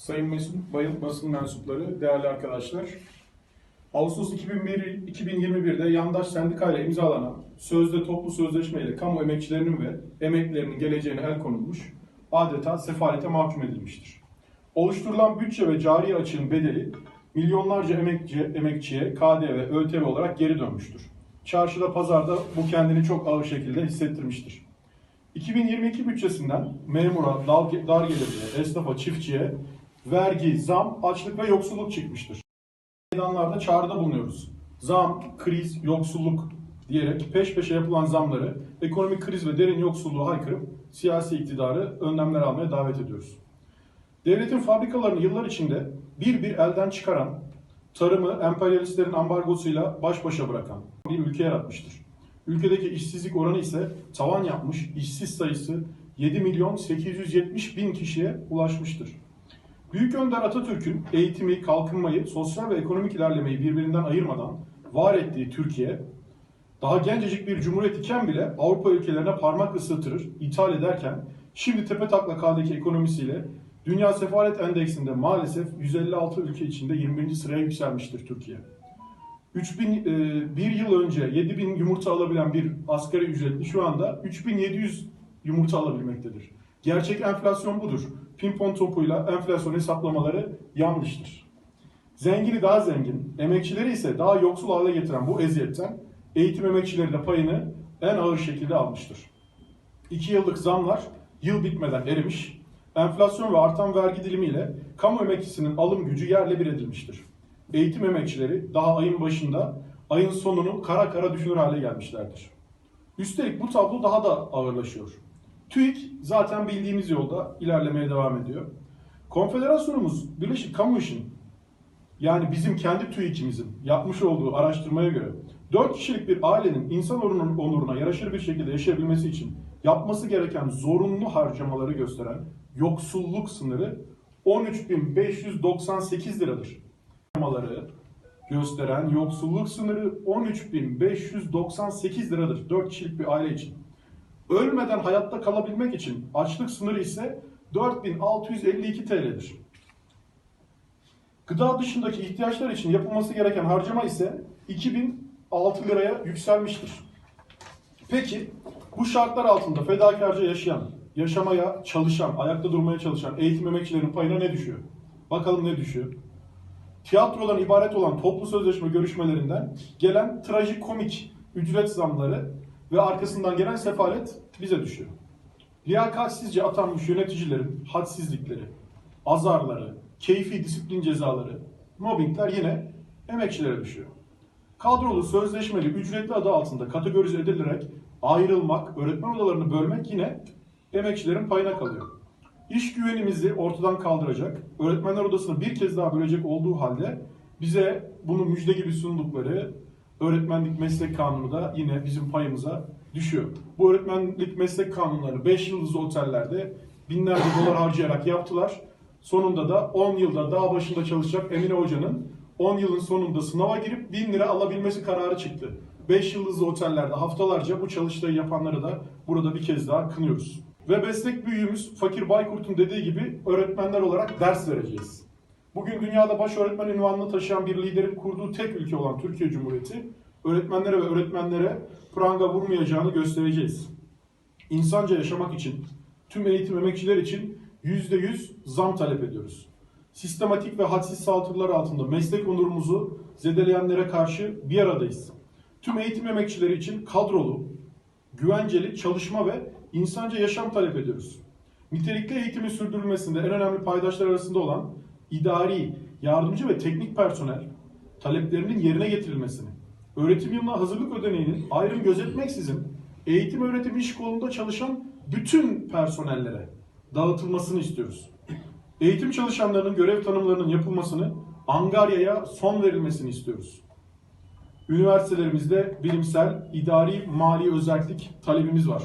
Sayın Mesut Bayıl basın mensupları, değerli arkadaşlar. Ağustos 2001, 2021'de yandaş sendikayla imzalanan sözde toplu sözleşmeyle kamu emekçilerinin ve emeklilerinin geleceğine el konulmuş, adeta sefalete mahkum edilmiştir. Oluşturulan bütçe ve cari açığın bedeli milyonlarca emekçi, emekçiye KDV, ÖTV olarak geri dönmüştür. Çarşıda, pazarda bu kendini çok ağır şekilde hissettirmiştir. 2022 bütçesinden memura, dar gelirliye, esnafa, çiftçiye vergi, zam, açlık ve yoksulluk çıkmıştır. Meydanlarda çağrıda bulunuyoruz. Zam, kriz, yoksulluk diyerek peş peşe yapılan zamları, ekonomik kriz ve derin yoksulluğu haykırıp siyasi iktidarı önlemler almaya davet ediyoruz. Devletin fabrikalarını yıllar içinde bir bir elden çıkaran, tarımı emperyalistlerin ambargosuyla baş başa bırakan bir ülke yaratmıştır. Ülkedeki işsizlik oranı ise tavan yapmış, işsiz sayısı 7 milyon 870 bin kişiye ulaşmıştır. Büyük Önder Atatürk'ün eğitimi, kalkınmayı, sosyal ve ekonomik ilerlemeyi birbirinden ayırmadan var ettiği Türkiye, daha gencecik bir cumhuriyet iken bile Avrupa ülkelerine parmak ısıtırır, ithal ederken şimdi tepe taklak haldeki ekonomisiyle Dünya Sefalet Endeksinde maalesef 156 ülke içinde 21. sıraya yükselmiştir Türkiye. 3000 e, bir yıl önce 7000 yumurta alabilen bir asgari ücretli şu anda 3700 yumurta alabilmektedir. Gerçek enflasyon budur. Pimpon topuyla enflasyon hesaplamaları yanlıştır. Zengini daha zengin, emekçileri ise daha yoksul hale getiren bu eziyetten eğitim emekçileri de payını en ağır şekilde almıştır. 2 yıllık zamlar yıl bitmeden erimiş, enflasyon ve artan vergi dilimiyle kamu emekçisinin alım gücü yerle bir edilmiştir. Eğitim emekçileri daha ayın başında ayın sonunu kara kara düşünür hale gelmişlerdir. Üstelik bu tablo daha da ağırlaşıyor. TÜİK zaten bildiğimiz yolda ilerlemeye devam ediyor. Konfederasyonumuz Birleşik Kamu İş'in yani bizim kendi TÜİK'imizin yapmış olduğu araştırmaya göre 4 kişilik bir ailenin insan onuruna yaraşır bir şekilde yaşayabilmesi için yapması gereken zorunlu harcamaları gösteren yoksulluk sınırı 13.598 liradır. Harcamaları gösteren yoksulluk sınırı 13.598 liradır 4 kişilik bir aile için. Ölmeden hayatta kalabilmek için açlık sınırı ise 4652 TL'dir. Gıda dışındaki ihtiyaçlar için yapılması gereken harcama ise 2006 liraya yükselmiştir. Peki bu şartlar altında fedakarca yaşayan, yaşamaya çalışan, ayakta durmaya çalışan eğitim emekçilerinin payına ne düşüyor? Bakalım ne düşüyor? Tiyatrodan ibaret olan toplu sözleşme görüşmelerinden gelen trajikomik ücret zamları ve arkasından gelen sefalet bize düşüyor. Liyakatsizce atanmış yöneticilerin hadsizlikleri, azarları, keyfi disiplin cezaları, mobbingler yine emekçilere düşüyor. Kadrolu sözleşmeli ücretli adı altında kategorize edilerek ayrılmak, öğretmen odalarını bölmek yine emekçilerin payına kalıyor. İş güvenimizi ortadan kaldıracak, öğretmenler odasını bir kez daha bölecek olduğu halde bize bunu müjde gibi sundukları öğretmenlik meslek kanunu da yine bizim payımıza düşüyor. Bu öğretmenlik meslek kanunları 5 yıldızlı otellerde binlerce dolar harcayarak yaptılar. Sonunda da 10 yılda dağ başında çalışacak Emine Hoca'nın 10 yılın sonunda sınava girip 1000 lira alabilmesi kararı çıktı. 5 yıldızlı otellerde haftalarca bu çalıştayı yapanları da burada bir kez daha kınıyoruz. Ve meslek büyüğümüz Fakir Baykurt'un dediği gibi öğretmenler olarak ders vereceğiz. Bugün dünyada baş öğretmen ünvanını taşıyan bir liderin kurduğu tek ülke olan Türkiye Cumhuriyeti, öğretmenlere ve öğretmenlere pranga vurmayacağını göstereceğiz. İnsanca yaşamak için, tüm eğitim emekçiler için %100 zam talep ediyoruz. Sistematik ve hadsiz saldırılar altında meslek onurumuzu zedeleyenlere karşı bir aradayız. Tüm eğitim emekçileri için kadrolu, güvenceli çalışma ve insanca yaşam talep ediyoruz. Nitelikli eğitimin sürdürülmesinde en önemli paydaşlar arasında olan idari, yardımcı ve teknik personel taleplerinin yerine getirilmesini, öğretim yılına hazırlık ödeneğinin ayrım gözetmeksizin eğitim öğretim iş kolunda çalışan bütün personellere dağıtılmasını istiyoruz. Eğitim çalışanlarının görev tanımlarının yapılmasını, angaryaya son verilmesini istiyoruz. Üniversitelerimizde bilimsel, idari, mali özellik talebimiz var.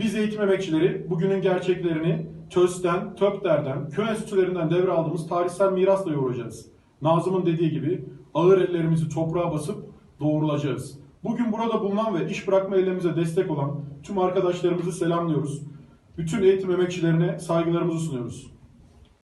Biz eğitim emekçileri bugünün gerçeklerini TÖS'ten, TÖPDER'den, köy enstitülerinden devraldığımız tarihsel mirasla yoğuracağız. Nazım'ın dediği gibi ağır ellerimizi toprağa basıp doğrulacağız. Bugün burada bulunan ve iş bırakma eylemimize destek olan tüm arkadaşlarımızı selamlıyoruz. Bütün eğitim emekçilerine saygılarımızı sunuyoruz.